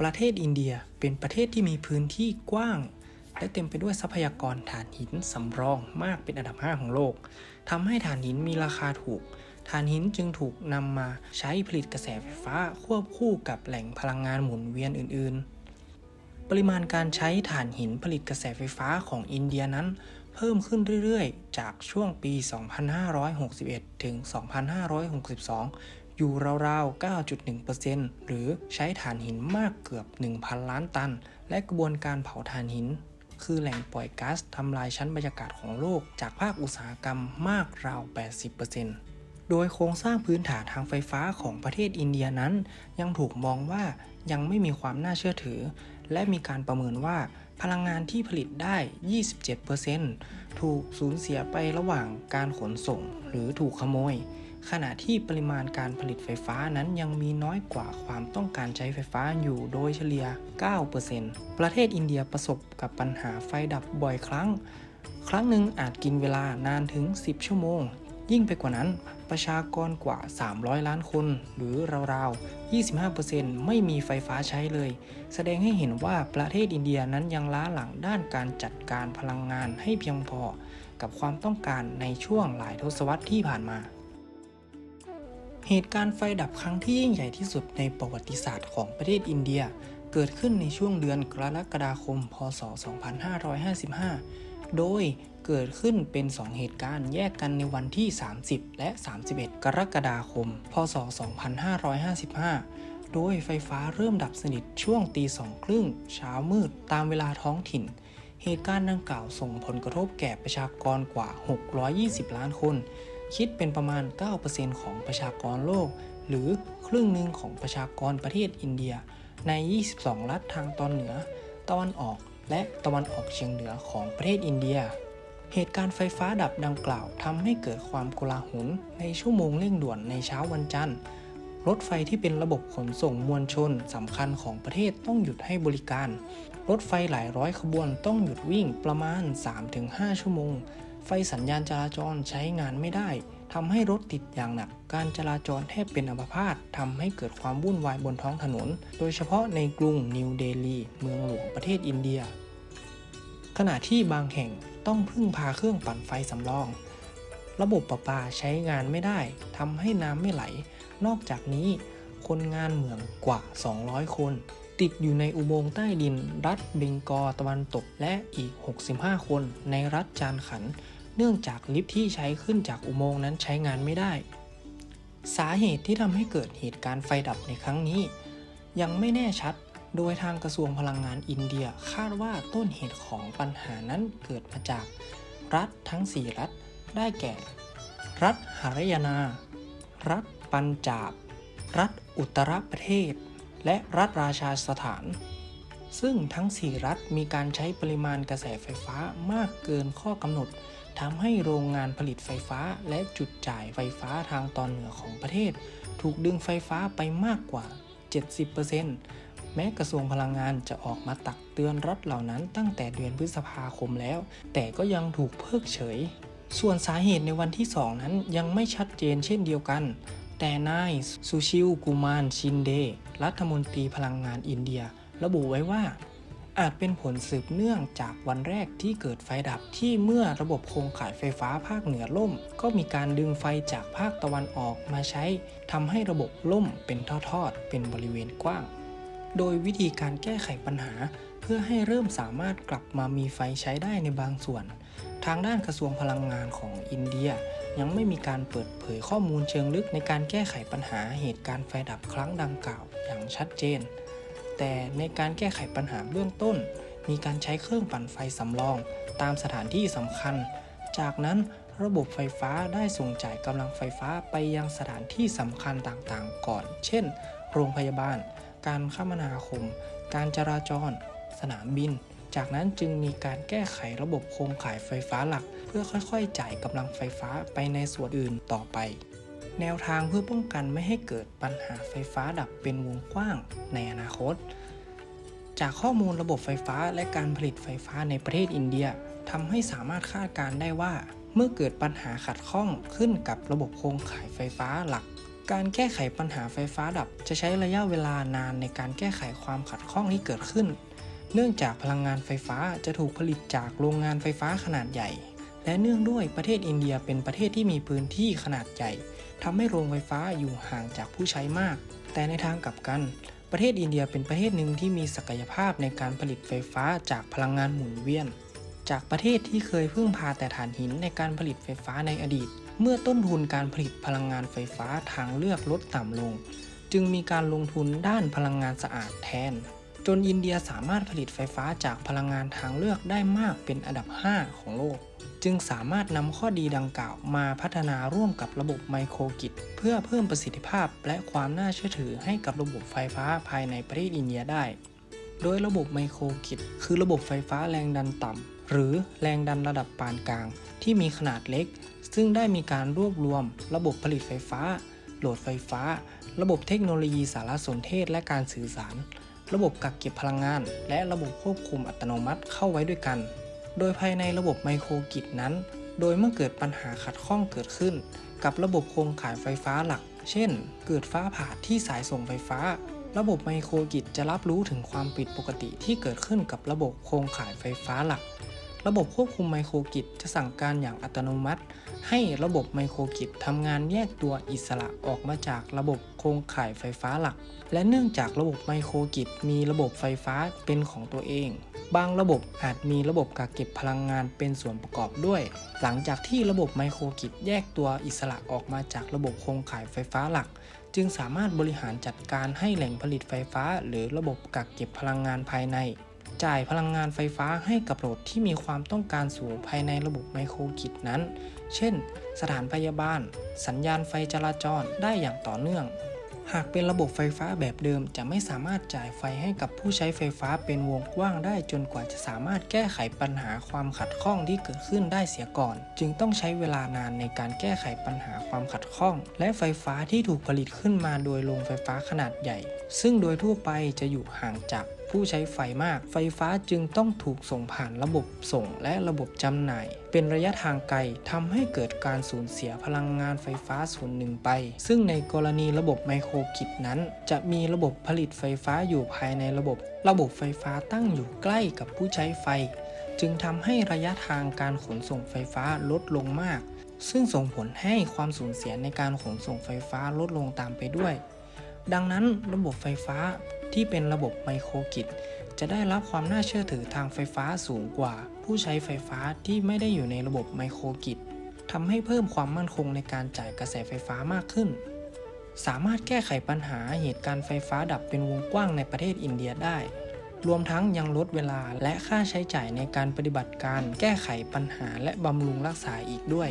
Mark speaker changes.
Speaker 1: ประเทศอินเดียเป็นประเทศที่มีพื้นที่กว้าง และเต็มไปด้วยทรัพยากรถ่านหินสำรองมากเป็นอันดับ 5 ของโลกทำให้ถ่านหินมีราคาถูก ถ่านหินจึงถูกนำมาใช้ผลิตกระแสไฟฟ้าควบคู่กับแหล่งพลังงานหมุนเวียนอื่น ๆ ปริมาณการใช้ถ่านหินผลิตกระแสไฟฟ้าของอินเดียนั้น เพิ่มขึ้นเรื่อย ๆ จากช่วงปี 2561 ถึง 2562 อยู่ราวๆ 9.1%หรือใช้ถ่านหินมากเกือบ 1,000 ล้านตัน และกระบวนการเผาถ่านหิน คือแหล่งปล่อยก๊าซทำลายชั้นบรรยากาศของโลก จากภาคอุตสาหกรรมมากราว 80%โดยโครงสร้างพื้นฐานทางไฟฟ้าของประเทศอินเดียนั้น ยังถูกมองว่ายังไม่มีความน่าเชื่อถือ และมีการประเมินว่าพลังงานที่ผลิตได้ 27%ถูกสูญเสียไประหว่างการขนส่งหรือถูกขโมย ขณะที่ปริมาณการผลิตไฟฟ้านั้นยังมีน้อยกว่าความต้องการใช้ไฟฟ้าอยู่โดยเฉลี่ย 9%ประเทศอินเดียประสบกับปัญหาไฟดับบ่อยครั้ง ครั้งหนึ่งอาจกินเวลานานถึง 10 ชั่วโมง ยิ่งไปกว่านั้น ประชากรกว่า 300 ล้านคน หรือราวๆ 25%ไม่มีไฟฟ้าใช้เลย แสดงให้เห็นว่าประเทศอินเดียนั้นยังล้าหลังด้านการจัดการพลังงานให้เพียงพอ กับความต้องการในช่วงหลายทศวรรษที่ผ่านมา เหตุการณ์ไฟดับครั้งที่ยิ่งใหญ่ที่สุดในประวัติศาสตร์ของประเทศอินเดีย เกิดขึ้นในช่วงเดือนกรกฎาคม พศ 2555 โดยเกิดขึ้นเป็น 2 เหตุการณ์แยกกันในวันที่ 30 และ 31 กรกฎาคม พศ 2555 โดยไฟฟ้าเริ่มดับสนิทช่วงตีสองครึ่งเช้ามืดตามเวลาท้องถิ่น เหตุการณ์ดังกล่าวส่งผลกระทบแก่ประชากรกว่า 620 ล้านคน คิดเป็นประมาณ 9%ของประชากรโลก หรือครึ่งหนึ่งของประชากรประเทศอินเดีย ใน 22 รัฐทางตอนเหนือ ตะวันออกและตะวันออกเฉียงเหนือของประเทศอินเดีย เหตุการณ์ไฟฟ้าดับดังกล่าวทำให้เกิดความโกลาหลในชั่วโมงเร่งด่วนในเช้าวันจันทร์รถไฟที่เป็นระบบขนส่งมวลชนสำคัญของประเทศต้องหยุดให้บริการ รถไฟหลายร้อยขบวนต้องหยุดวิ่งประมาณ 3-5 ชั่วโมง ไฟสัญญาณจราจรใช้งานไม่ได้ทำให้รถติดอย่างหนัก การจราจรแทบเป็นอัมพาตทำให้เกิดความวุ่นวายบนท้องถนน โดยเฉพาะในกรุงนิวเดลีเมืองหลวงประเทศอินเดีย ขณะที่บางแห่งต้องพึ่งพาเครื่องปั่นไฟสำรอง ระบบประปาใช้งานไม่ได้ทำให้น้ำไม่ไหล นอกจากนี้ คนงานเหมืองกว่า 200 คน ติดอยู่ในอุโมงค์ใต้ดิน รัฐเบงกอตะวันตกและอีก 65 คนในรัฐจานขัน เนื่องจากลิฟท์ที่ใช้ขึ้นจากอุโมงค์นั้นใช้งานไม่ได้ สาเหตุที่ทำให้เกิดเหตุการณ์ไฟดับในครั้งนี้ ยังไม่แน่ชัด โดยทางกระทรวงพลังงานอินเดียคาดว่าต้นเหตุของปัญหานั้นเกิดมาจาก รัฐทั้ง 4 รัฐ ได้แก่ รัฐหริยานา รัฐปัญจาบ รัฐอุตตรประเทศ และรัฐราชาสถานซึ่งทั้ง 4 รัฐมีการใช้ปริมาณกระแสไฟฟ้ามากเกินข้อกำหนด ทำให้โรงงานผลิตไฟฟ้าและจุดจ่ายไฟฟ้าทางตอนเหนือของประเทศ ถูกดึงไฟฟ้าไปมากกว่า 70%แม้กระทรวงพลังงานจะออกมาตักเตือนรัฐเหล่านั้นตั้งแต่เดือนพฤษภาคมแล้ว แต่ก็ยังถูกเพิกเฉย ส่วนสาเหตุในวันที่ 2 นั้นยังไม่ชัดเจนเช่นเดียวกัน แต่นายซูชิลกุมารชินเด รัฐมนตรีพลังงานอินเดีย ระบุไว้ว่า อาจเป็นผลสืบเนื่องจากวันแรกที่เกิดไฟดับที่เมื่อระบบโครงข่ายไฟฟ้าภาคเหนือล่ม ก็มีการดึงไฟจากภาคตะวันออกมาใช้ทำให้ระบบล่มเป็นทอดๆเป็นบริเวณกว้าง โดยวิธีการแก้ไขปัญหา เพื่อให้เริ่มสามารถกลับมามีไฟใช้ได้ในบางส่วน ทางด้านกระทรวงพลังงานของอินเดีย ยังไม่มีการเปิดเผยข้อมูลเชิงลึกในการแก้ไขปัญหาเหตุการณ์ไฟดับครั้งดังกล่าวอย่างชัดเจน แต่ในการแก้ไขปัญหาเบื้องต้น มีการใช้เครื่องปั่นไฟสำรอง ตามสถานที่สำคัญ จากนั้นระบบไฟฟ้าได้ส่งจ่ายกำลังไฟฟ้าไปยังสถานที่สำคัญต่างๆ ก่อน เช่น โรงพยาบาล การคมนาคม การจราจร สนามบิน จากนั้นจึงมีการแก้ไขระบบโครงข่ายไฟฟ้าหลัก เพื่อค่อยๆ จ่ายกำลังไฟฟ้าไปในส่วนอื่นต่อไป แนวทางเพื่อป้องกันไม่ให้เกิดปัญหาไฟฟ้าดับเป็นวงกว้างในอนาคต จากข้อมูลระบบไฟฟ้าและการผลิตไฟฟ้าในประเทศอินเดียทำให้สามารถคาดการได้ว่า เมื่อเกิดปัญหาขัดข้องขึ้นกับระบบโครงข่ายไฟฟ้าหลัก การแก้ไขปัญหาไฟฟ้าดับ จะใช้ระยะเวลานานในการแก้ไขความขัดข้องที่เกิดขึ้น เนื่องจากพลังงานไฟฟ้าจะถูกผลิตจากโรงงานไฟฟ้าขนาดใหญ่ และเนื่องด้วยประเทศอินเดียเป็นประเทศที่มีพื้นที่ขนาดใหญ่ทำให้โรงไฟฟ้าอยู่ห่างจากผู้ใช้มาก แต่ในทางกลับกัน ประเทศอินเดียเป็นประเทศหนึ่งที่มีศักยภาพในการผลิตไฟฟ้าจากพลังงานหมุนเวียน จากประเทศที่เคยพึ่งพาแต่ถ่านหินในการผลิตไฟฟ้าในอดีต เมื่อต้นทุนการผลิตพลังงานไฟฟ้าทางเลือกลดต่ำลง จึงมีการลงทุนด้านพลังงานสะอาดแทน จนอินเดียสามารถผลิตไฟฟ้าจากพลังงานทางเลือกได้มากเป็นอันดับ 5 ของโลก จึงสามารถนำข้อดีดังกล่าวมาพัฒนาร่วมกับระบบไมโครกิจ เพื่อเพิ่มประสิทธิภาพและความน่าเชื่อถือให้กับระบบไฟฟ้าภายในประเทศอินเดียได้ โดยระบบไมโครกิจ คือระบบไฟฟ้าแรงดันต่ำหรือแรงดันระดับปานกลาง ที่มีขนาดเล็ก ซึ่งได้มีการรวบรวม ระบบผลิตไฟฟ้า โหลดไฟฟ้า ระบบเทคโนโลยีสารสนเทศและการสื่อสาร ระบบกักเก็บพลังงาน และระบบควบคุมอัตโนมัติเข้าไว้ด้วยกัน โดยภายในระบบไมโครกิจนั้น โดยเมื่อเกิดปัญหาขัดข้องเกิดขึ้น กับระบบโครงข่ายไฟฟ้าหลัก เช่น เกิดฟ้าผ่าที่สายส่งไฟฟ้า ระบบไมโครกิจจะรับรู้ถึงความผิดปกติที่เกิดขึ้นกับระบบโครงข่ายไฟฟ้าหลัก ระบบควบคุมไมโครกิจจะสั่งการอย่างอัตโนมัติ ให้ระบบไมโครกิจทำงานแยกตัวอิสระออกมาจากระบบโครงข่ายไฟฟ้าหลัก และเนื่องจากระบบไมโครกิจมีระบบไฟฟ้าเป็นของตัวเอง บางระบบอาจมีระบบกักเก็บพลังงานเป็นส่วนประกอบด้วย หลังจากที่ระบบไมโครกิจแยกตัวอิสระออกมาจากระบบโครงข่ายไฟฟ้าหลัก จึงสามารถบริหารจัดการให้แหล่งผลิตไฟฟ้า หรือระบบกักเก็บพลังงานภายใน จ่ายพลังงานไฟฟ้าให้กับโหลดที่มีความต้องการสูงภายในระบบไมโครกิจนั้น เช่น สถานพยาบาล สัญญาณไฟจราจรได้อย่างต่อเนื่อง หากเป็นระบบไฟฟ้าแบบเดิมจะไม่สามารถจ่ายไฟให้กับผู้ใช้ไฟฟ้าเป็นวงกว้างได้จนกว่าจะสามารถแก้ไขปัญหาความขัดข้องที่เกิดขึ้นได้เสียก่อน จึงต้องใช้เวลานานในการแก้ไขปัญหาความขัดข้อง และไฟฟ้าที่ถูกผลิตขึ้นมาโดยโรงไฟฟ้าขนาดใหญ่ ซึ่งโดยทั่วไปจะอยู่ห่างจาก ผู้ใช้ไฟมาก ไฟฟ้าจึงต้องถูกส่งผ่านระบบส่งและระบบจำหน่าย เป็นระยะทางไกลทำให้เกิดการสูญเสียพลังงานไฟฟ้าส่วนหนึ่งไป ซึ่งในกรณีระบบไมโครกิจนั้น จะมีระบบผลิตไฟฟ้าอยู่ภายในระบบ ระบบไฟฟ้าตั้งอยู่ใกล้กับผู้ใช้ไฟ จึงทำให้ระยะทางการขนส่งไฟฟ้าลดลงมาก ซึ่งส่งผลให้ความสูญเสียในการขนส่งไฟฟ้าลดลงตามไปด้วยดังนั้นระบบไฟฟ้า ที่เป็นระบบไมโครกิจ จะได้รับความน่าเชื่อถือทางไฟฟ้าสูงกว่า ผู้ใช้ไฟฟ้าที่ไม่ได้อยู่ในระบบไมโครกิจทำให้เพิ่มความมั่นคงในการจ่ายกระแสไฟฟ้ามากขึ้น สามารถแก้ไขปัญหาเหตุการณ์ไฟฟ้าดับเป็นวงกว้างในประเทศอินเดียได้ รวมทั้งยังลดเวลาและค่าใช้จ่ายในการปฏิบัติการ แก้ไขปัญหาและบำรุงรักษาอีกด้วย